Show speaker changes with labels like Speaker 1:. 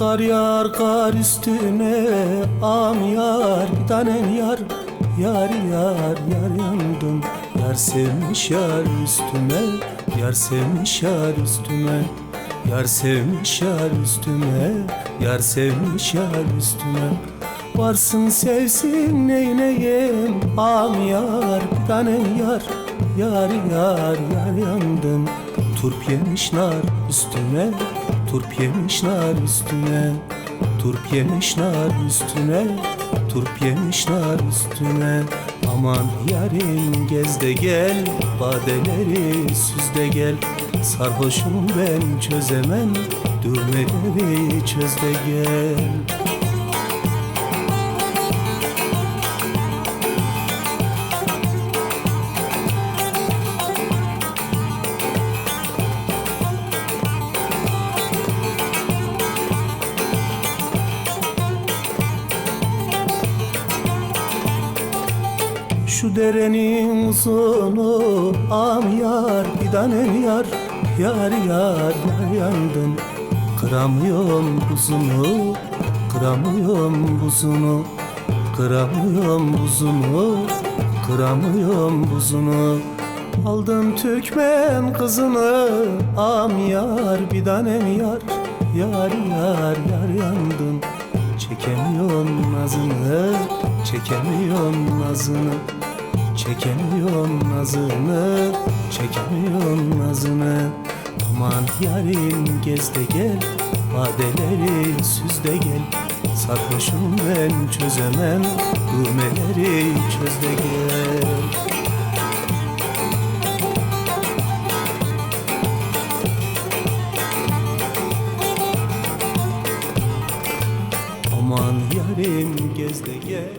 Speaker 1: Yar yar kar üstüne am yar bir tanem yar. Yar yar yar yandım Yar sevmiş yar üstüme. Yar sevmiş yar üstüme Yar sevmiş yar üstüme. Yar sevmiş yar üstüme. Varsın sevsin neyneyim Am yar bir tanem yar. Yar yar yar yandım Turp yemiş nar üstüme Turp yemiş nar üstüne Turp yemiş nar üstüne Turp yemiş nar üstüne. Aman yarim gez de gel Badeleri süz de gel. Sarhoşum ben çözemem Düğmeleri çöz de gel Şu derenin uzunu am yar bir tanem yar Yar yar yar yandım Kıramıyorum buzunu Kıramıyorum buzunu Kıramıyorum buzunu Kıramıyorum buzunu. Aldım Türkmen kızını Am yar bir tanem yar Yar yar yar yandım Çekemiyorum nazını Çekemiyorum nazını Çekemiyorum nazını Çekemiyorum nazını. Aman yarim gez de gel Badeleri süz de gel. Sarhoşum ben çözemem Düğmeleri çöz de gel. Aman yarim gez de gel